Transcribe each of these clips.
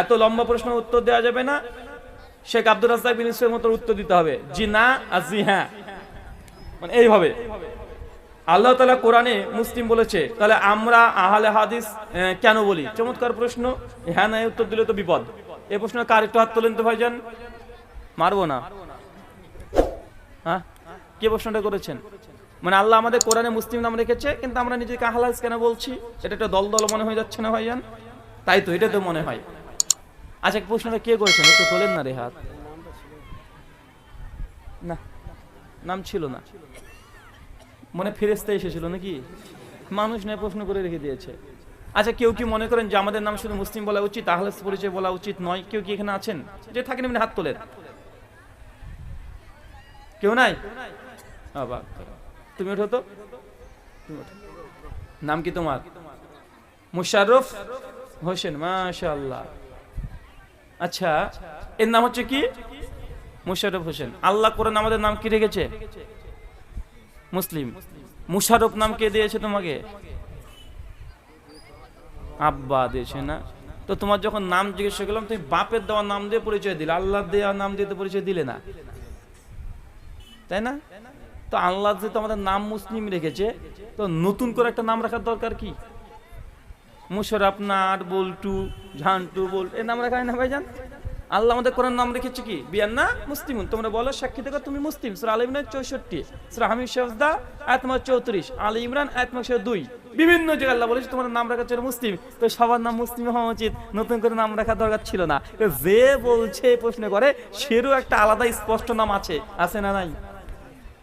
এত লম্বা প্রশ্ন উত্তর দেওয়া যাবে না। শেখ আব্দুল রাজাক বিন ইসুফের মতো উত্তর দিতে হবে। জি না, আর জি হ্যাঁ। মানে এইভাবে। আল্লাহ তালা কোরআনে মুসলিম বলেছে, তাহলে আমরা আহলে হাদিস কেন বলি? চমৎকার প্রশ্ন। হ্যাঁ না উত্তর দিলে তো বিপদ। এ প্রশ্ন কার একটু হাত তোলেন তো ভাইজান? মারবো না। হ্যাঁ? কে প্রশ্নটা করেছেন? মানে আল্লাহ আমাদের কোরআনে মুসলিম নাম রেখেছে, কিন্তু আমরা নিজেকে আহলে হাদিস কেন বলছি? এটা একটা দল দল মনে হয়ে যাচ্ছে না ভাইজান? তাই তো এটা তো মনে হয়। আচ্ছা প্রশ্নটা কে করেছেন? একটু তোলেন না রে হাত। না, নাম ছিল না। মনে ফেরেস্তা এসেছিল নাকি? মানুষ নয়, প্রশ্ন করে রেখে দিয়েছে। আচ্ছা কেউ কি মনে করেন যে আমাদের নাম শুধু মুসলিম বলা উচিত তাহলে পরিচয় বলা উচিত নয়? কেউ কি এখানে আছেন? যে থাকেন এমনি হাত তোলেন। কেউ নাই? অবাক তুমি ওঠো তো। নাম কি তোমার? মুশারফ হোসেন, মাশাআল্লাহ। আচ্ছা এর নাম হচ্ছে কি? মুশারফ হোসেন। আল্লাহ কোরআন আমাদের নাম কি রেখেছে? মুসলিম। মুশারফ নাম কে দিয়েছে তোমাকে? আব্বা দিয়েছে না? তো তোমার যখন নাম জিজ্ঞেস করলাম, তুমি বাপের দেওয়া নাম দিয়ে পরিচয় দিলে আল্লাহ দেওয়া নাম দিয়ে তো পরিচয় দিলে না। তাই না? তো আল্লাহ যেহেতু আমাদের নাম মুসলিম রেখেছে, তো নতুন করে একটা নাম রাখার দরকার কি? মুশারফ নাট বল্টু, ঝান্টু বল নাম রাখা হয় না ভাইজান? আল্লাহ আমাদের কোরআন নাম রেখেছে কি? বিয়ান না মুসলিম তোমরা বলো, সাক্ষী দেখো, তুমি মুসলিম। ইমরান চৌষট্টি, সুরা আয়াতমা চৌত্রিশ, আল ইমরান আয়াতমা দুই। বিভিন্ন জায়গায় আল্লাহ বলেছে, তোমার নাম রাখা ছিল মুসলিম। তো সবার নাম মুসলিম হওয়া উচিত। নতুন করে নাম রাখার দরকার ছিল না। যে বলছে, প্রশ্ন করে, সেরও একটা আলাদা স্পষ্ট নাম আছে। আছে না নাই?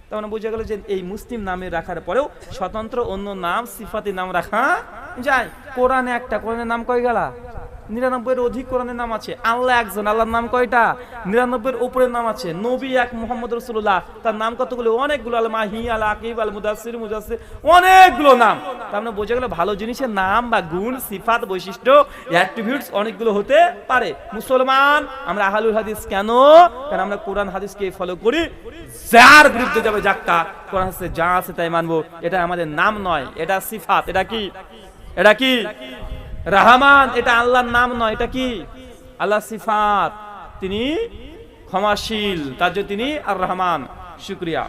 তার মানে বোঝা গেল যে এই মুসলিম নামে রাখার পরেও স্বতন্ত্র অন্য নাম, সিফাতি নাম রাখা যায় কোরআনে একটা, কোরআনের নাম কয় গেলা? নিরানব্বইয়ের অধিক কোরআনের নাম আছে। আল্লাহ একজন, আল্লাহর নাম কয়টা? নিরানব্বইয়ের উপরের নাম আছে। নবী এক মোহাম্মদ রসুল্লাহ তার নাম কতগুলো? অনেকগুলো, আল মাহি, আল আকিব, আল মুদাসির মুজাসির অনেকগুলো নাম। তার মানে বোঝা গেল ভালো জিনিসের নাম বা গুণ, সিফাত, বৈশিষ্ট্য অ্যাট্রিবিউটস অনেকগুলো হতে পারে। মুসলমান, আমরা আহালুল হাদিস কেন? কারণ আমরা কোরআন হাদিসকে ফলো করি। যার বিরুদ্ধে যাবে যাক্কা কোরআন হাদিসে যা আছে তাই মানবো। এটা আমাদের নাম নয়, এটা সিফাত, এটা কি? এটা কি? রাহমান, এটা আল্লাহর নাম নয়, এটা কি? আল্লাহ সিফাত। তিনি ক্ষমাশীল, তার তিনি আর রহমান শুক্রিয়া।